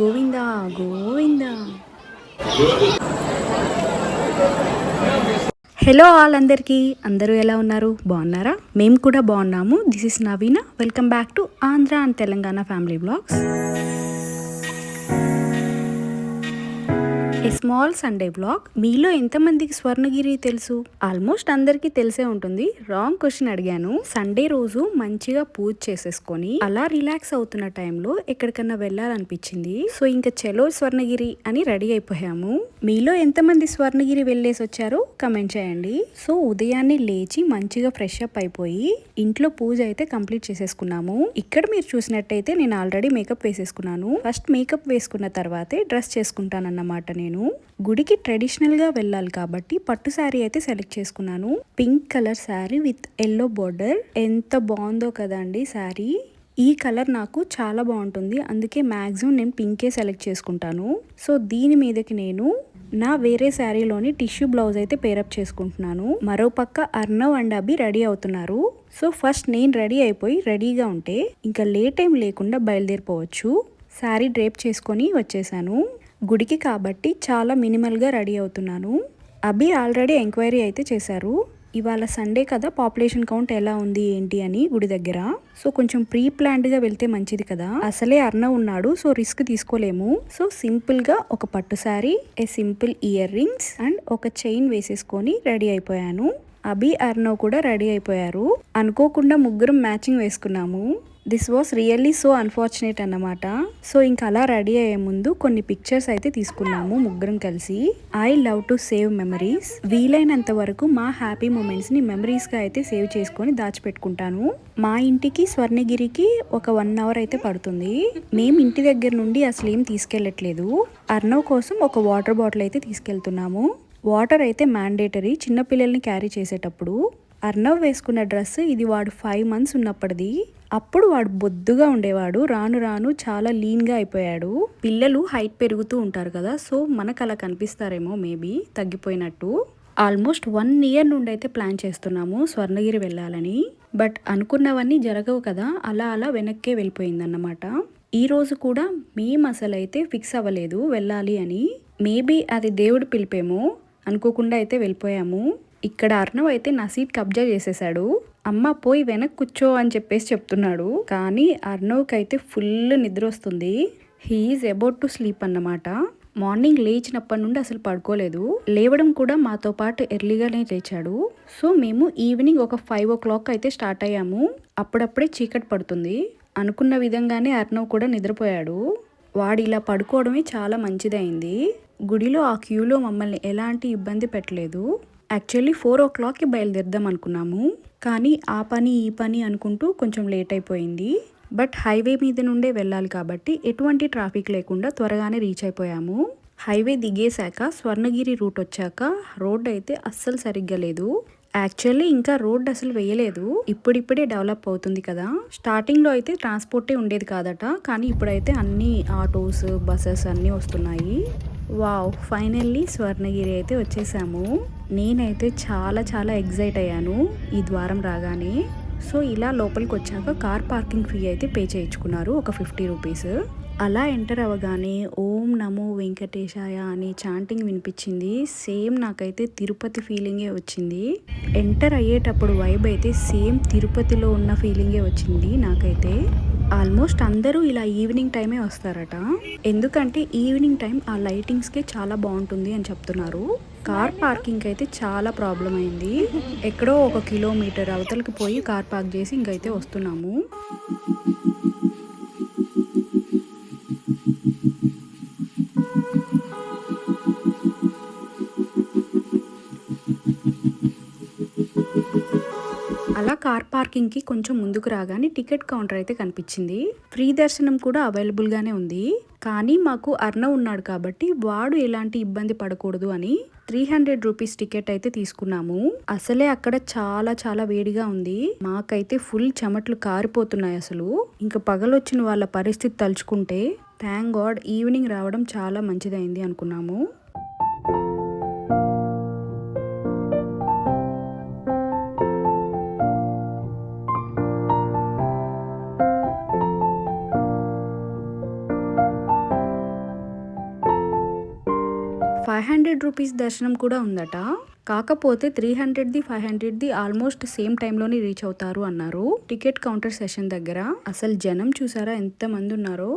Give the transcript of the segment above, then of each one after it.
Govinda Govinda. Hello all అందరికీ. అందరూ ఎలా ఉన్నారు? బాగున్నారా? మేము కూడా బాగున్నాము. This is Naveena welcome back to Andhra and Telangana family blogs a small Sunday blog మీలో ఎంతమందికి స్వర్ణగిరి తెలుసు? ఆల్మోస్ట్ అందరికీ తెలిసే ఉంటుంది. రాంగ్ క్వశ్చన్ అడిగాను. సండే రోజు మంచిగా పూజ చేసేసుకొని అలా రిలాక్స్ అవుతున్న టైంలో ఎక్కడికన్నా వెళ్ళాలనిపించింది? సో ఇంకా చలో స్వర్ణగిరి అని రెడీ అయిపోయాము. మీలో ఎంతమంది స్వర్ణగిరి వెళ్ళేసి వచ్చారో కమెంట్ చేయండి. సో ఉదయాన్నే లేచి మంచిగా ఫ్రెష్ అప్ అయిపోయి ఇంట్లో పూజ అయితే కంప్లీట్ చేసేసుకున్నాము. ఇక్కడ మీరు చూసినట్టయితే నేను ఆల్రెడీ మేకప్ వేసేసుకున్నాను. ఫస్ట్ మేకప్ వేసుకున్న తర్వాతే డ్రెస్ చేసుకుంటానన్నమాట నేను. గుడికి ట్రెడిషనల్గా వెళ్ళాలి కాబట్టి పట్టు శారీ అయితే సెలెక్ట్ చేసుకున్నాను. Pink colour sari with yellow border ఎంత బాగుందో కదండి శారీ. ఈ కలర్ నాకు చాలా బాగుంటుంది. అందుకే మ్యాక్సిమం నేను పింకే సెలెక్ట్ చేసుకుంటాను. సో దీని మీదకి నేను నా వేరే శారీలోని టిష్యూ బ్లౌజ్ అయితే పేరప్ చేసుకుంటున్నాను. మరో పక్క అర్ణవ్ అండ్ అభి రెడీ అవుతున్నారు. సో ఫస్ట్ నేను రెడీ అయిపోయి రెడీగా ఉంటే ఇంకా లేట్ టైం లేకుండా బయలుదేరిపోవచ్చు. శారీ డ్రేప్ చేసుకొని వచ్చేసాను. గుడికి కాబట్టి చాలా మినిమల్గా రెడీ అవుతున్నాను. అభి ఆల్రెడీ ఎంక్వైరీ అయితే చేశారు. ఇవాళ సండే కదా పాపులేషన్ కౌంట్ ఎలా ఉంది ఏంటి అని గుడి దగ్గర. సో కొంచెం ప్రీ ప్లాన్డ్గా వెళ్తే మంచిది కదా. అసలే అర్ణ ఉన్నాడు సో రిస్క్ తీసుకోలేము. సో సింపుల్గా ఒక పట్టు sari a simple earrings and ఒక చైన్ వేసేసుకొని రెడీ అయిపోయాను. అభి అర్ణవ్ కూడా రెడీ అయిపోయారు. అనుకోకుండా ముగ్గురం మ్యాచింగ్ వేసుకున్నాము. This was really so unfortunate అన్నమాట. సో ఇంకా అలా రెడీ అయ్యే ముందు కొన్ని పిక్చర్స్ అయితే తీసుకున్నాము ముగ్గురం కలిసి. I love to save memories. వీలైనంత వరకు మా హ్యాపీ మూమెంట్స్ని మెమరీస్గా అయితే సేవ్ చేసుకొని దాచిపెట్టుకుంటాను. మా ఇంటికి స్వర్ణగిరికి ఒక వన్ అవర్ అయితే పడుతుంది. మేము ఇంటి దగ్గర నుండి అసలు ఏం తీసుకెళ్ళట్లేదు. అర్నవ్ కోసం ఒక వాటర్ బాటిల్ అయితే తీసుకెళ్తున్నాము. వాటర్ అయితే మ్యాండేటరీ చిన్నపిల్లల్ని క్యారీ చేసేటప్పుడు. అర్ణవ్ వేసుకున్న డ్రెస్ ఇది వాడు ఫైవ్ మంత్స్ ఉన్నప్పటిది. అప్పుడు వాడు బొద్దుగా ఉండేవాడు. రాను రాను చాలా లీన్గా అయిపోయాడు. పిల్లలు హైట్ పెరుగుతూ ఉంటారు కదా సో మనకు అలా కనిపిస్తారేమో మేబీ తగ్గిపోయినట్టు. ఆల్మోస్ట్ వన్ ఇయర్ నుండి అయితే ప్లాన్ చేస్తున్నాము స్వర్ణగిరి వెళ్ళాలని. బట్ అనుకున్నవన్నీ జరగవు కదా అలా అలా వెనక్కే వెళ్ళిపోయిందన్నమాట. ఈ రోజు కూడా మేము అసలు అయితే ఫిక్స్ అవ్వలేదు వెళ్ళాలి అని. మేబీ అది దేవుడు పిలిపేమో అనుకోకుండా అయితే వెళ్ళిపోయాము. ఇక్కడ అర్ణవ్ అయితే నా సీట్ కబ్జా చేసేసాడు. అమ్మ పోయి వెనక్కి కూర్చో అని చెప్పేసి చెప్తున్నాడు. కానీ అర్ణవ్కి అయితే ఫుల్ నిద్ర వస్తుంది. హీఈస్ అబౌట్ టు స్లీప్ అన్నమాట. మార్నింగ్ లేచినప్పటి నుండి అసలు పడుకోలేదు. లేవడం కూడా మాతో పాటు ఎర్లీగానే లేచాడు. సో మేము ఈవినింగ్ ఒక ఫైవ్ ఓ క్లాక్ అయితే స్టార్ట్ అయ్యాము. అప్పుడప్పుడే చీకటి పడుతుంది. అనుకున్న విధంగానే అర్ణవ్ కూడా నిద్రపోయాడు. వాడు ఇలా పడుకోవడమే చాలా మంచిదైంది. గుడిలో ఆ క్యూలో మమ్మల్ని ఎలాంటి ఇబ్బంది పెట్టలేదు. యాక్చువల్లీ ఫోర్ ఓ క్లాక్కి బయలుదేరదాం అనుకున్నాము. కానీ ఆ పని ఈ పని అనుకుంటూ కొంచెం లేట్ అయిపోయింది. బట్ హైవే మీద నుండే వెళ్ళాలి కాబట్టి ఎటువంటి ట్రాఫిక్ లేకుండా త్వరగానే రీచ్ అయిపోయాము. హైవే దిగేశాక స్వర్ణగిరి రూట్ వచ్చాక రోడ్ అయితే అస్సలు సరిగ్గా లేదు. యాక్చువల్లీ ఇంకా రోడ్ అసలు వేయలేదు. ఇప్పుడిప్పుడే డెవలప్ అవుతుంది కదా. స్టార్టింగ్లో అయితే ట్రాన్స్పోర్టే ఉండేది కాదట. కానీ ఇప్పుడైతే అన్ని ఆటోస్ బస్సెస్ అన్నీ వస్తున్నాయి. వావ్! ఫైనల్లీ స్వర్ణగిరి అయితే వచ్చేసాము. నేనైతే చాలా చాలా ఎగ్జైట్ అయ్యాను ఈ ద్వారం రాగానే. సో ఇలా లోపలికి వచ్చాక కార్ పార్కింగ్ ఫీ అయితే పే చేయించుకున్నారు ఒక ఫిఫ్టీ రూపీస్. అలా ఎంటర్ అవ్వగానే ఓం నమో వెంకటేశాయ అనే చాంటింగ్ వినిపించింది. సేమ్ నాకైతే తిరుపతి ఫీలింగే వచ్చింది. ఎంటర్ అయ్యేటప్పుడు వైబ్ అయితే సేమ్ తిరుపతిలో ఉన్న ఫీలింగే వచ్చింది నాకైతే. ఆల్మోస్ట్ అందరూ ఇలా ఈవినింగ్ టైమే వస్తారట. ఎందుకంటే ఈవినింగ్ టైం ఆ లైటింగ్స్కే చాలా బాగుంటుంది అని చెప్తున్నారు. కార్ పార్కింగ్ అయితే చాలా ప్రాబ్లం అయింది ఎక్కడో ఒక కిలోమీటర్ అవతలకి పోయి కార్ పార్క్ చేసి ఇంకైతే వస్తున్నాము. అలా కార్ పార్కింగ్కి కొంచెం ముందుకు రాగానే టికెట్ కౌంటర్ అయితే కనిపించింది. ఫ్రీ దర్శనం కూడా అవైలబుల్గానే ఉంది. కానీ మాకు అర్ణ ఉన్నాడు కాబట్టి వాడు ఎలాంటి ఇబ్బంది పడకూడదు అని త్రీ హండ్రెడ్ రూపీస్ టికెట్ అయితే తీసుకున్నాము. అసలే అక్కడ చాలా చాలా వేడిగా ఉంది. మాకైతే ఫుల్ చెమట్లు కారిపోతున్నాయి అసలు. ఇంకా పగలొచ్చిన వాళ్ళ పరిస్థితి తలుచుకుంటే థ్యాంక్ గాడ్ ఈవినింగ్ రావడం చాలా మంచిదైంది అనుకున్నాము. ఫైవ్ హండ్రెడ్ రూపీస్ దర్శనం కూడా ఉందట. కాకపోతే త్రీ హండ్రెడ్ది ఫైవ్ హండ్రెడ్ది ఆల్మోస్ట్ సేమ్ టైంలోనే రీచ్ అవుతారు అన్నారు. టికెట్ కౌంటర్ సెషన్ దగ్గర. అసలు జనం చూసారా ఎంతమంది ఉన్నారో?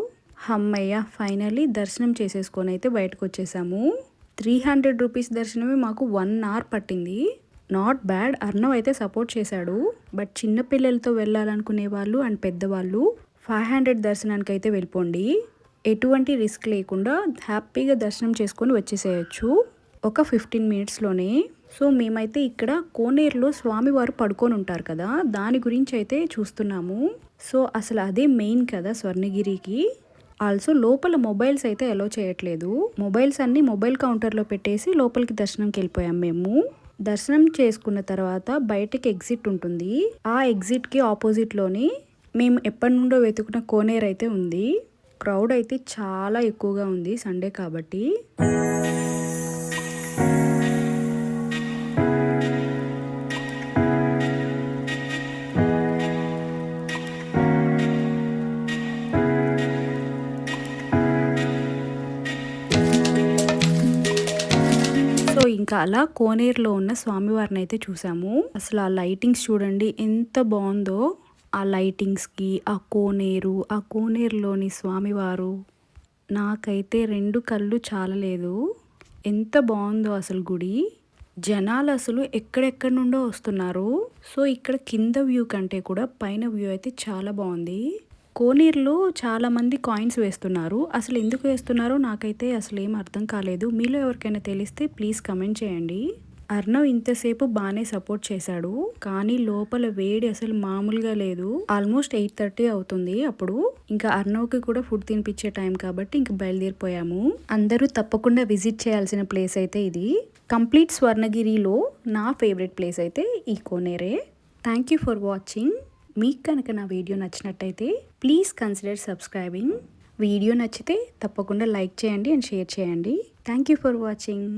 హమ్మయ్య ఫైనల్లీ దర్శనం చేసేసుకొని అయితే బయటకు వచ్చేసాము త్రీ హండ్రెడ్ రూపీస్ దర్శనమే మాకు వన్ అవర్ పట్టింది. నాట్ బ్యాడ్ అర్ణవ్ అయితే సపోర్ట్ చేశాడు. బట్ చిన్నపిల్లలతో వెళ్ళాలనుకునే వాళ్ళు అండ్ పెద్దవాళ్ళు ఫైవ్ హండ్రెడ్ దర్శనానికి అయితే వెళ్ళిపోండి. ఎటువంటి రిస్క్ లేకుండా హ్యాపీగా దర్శనం చేసుకొని వచ్చేసేయచ్చు. ఒక ఫిఫ్టీన్ మినిట్స్లోనే. సో మేమైతే ఇక్కడ కోనేరులో స్వామివారు పడుకొని ఉంటారు కదా దాని గురించి అయితే చూస్తున్నాము. సో అసలు అదే మెయిన్ కదా స్వర్ణగిరికి. ఆల్సో లోపల మొబైల్స్ అయితే అలో చేయట్లేదు. మొబైల్స్ అన్ని మొబైల్ కౌంటర్లో పెట్టేసి లోపలికి దర్శనంకి వెళ్ళిపోయాం మేము. దర్శనం చేసుకున్న తర్వాత బయటకి ఎగ్జిట్ ఉంటుంది. ఆ ఎగ్జిట్కి ఆపోజిట్లోని మేము ఎప్పటి నుండో వెతుకున్న కోనేరు అయితే ఉంది. క్రౌడ్ అయితే చాలా ఎక్కువగా ఉంది సండే కాబట్టి. సో ఇంకా అలా కోనేరులో ఉన్న స్వామివారిని అయితే చూసాము. అసలు ఆ లైటింగ్స్ చూడండి ఎంత బాగుందో. ఆ లైటింగ్స్కి ఆ కోనేరు ఆ కోనేరులోని స్వామివారు. నాకైతే రెండు కళ్ళు చాలలేదు. ఎంత బాగుందో అసలు గుడి. జనాలు అసలు ఎక్కడెక్కడి నుండో వస్తున్నారు. సో ఇక్కడ కింద వ్యూ కంటే కూడా పైన వ్యూ అయితే చాలా బాగుంది. కోనేరులో చాలామంది కాయిన్స్ వేస్తున్నారు. అసలు ఎందుకు వేస్తున్నారో నాకైతే అసలు ఏం అర్థం కాలేదు. మీలో ఎవరికైనా తెలిస్తే ప్లీజ్ కమెంట్ చేయండి. అర్ణవ్ ఇంతసేపు బాగానే సపోర్ట్ చేశాడు కానీ లోపల వేడి అసలు మామూలుగా లేదు. ఆల్మోస్ట్ ఎయిట్ థర్టీ అవుతుంది అప్పుడు. ఇంకా అర్ణవ్కి కూడా ఫుడ్ తినిపించే టైం కాబట్టి ఇంకా బయలుదేరిపోయాము. అందరూ తప్పకుండా విజిట్ చేయాల్సిన ప్లేస్ అయితే ఇది. కంప్లీట్ స్వర్ణగిరిలో నా ఫేవరెట్ ప్లేస్ అయితే ఈ కోనేరే. థ్యాంక్ యూ ఫర్ వాచింగ్ మీకు కనుక నా వీడియో నచ్చినట్టయితే ప్లీజ్ కన్సిడర్ సబ్స్క్రైబింగ్. వీడియో నచ్చితే తప్పకుండా లైక్ చేయండి అండ్ షేర్ చేయండి. Thank you for watching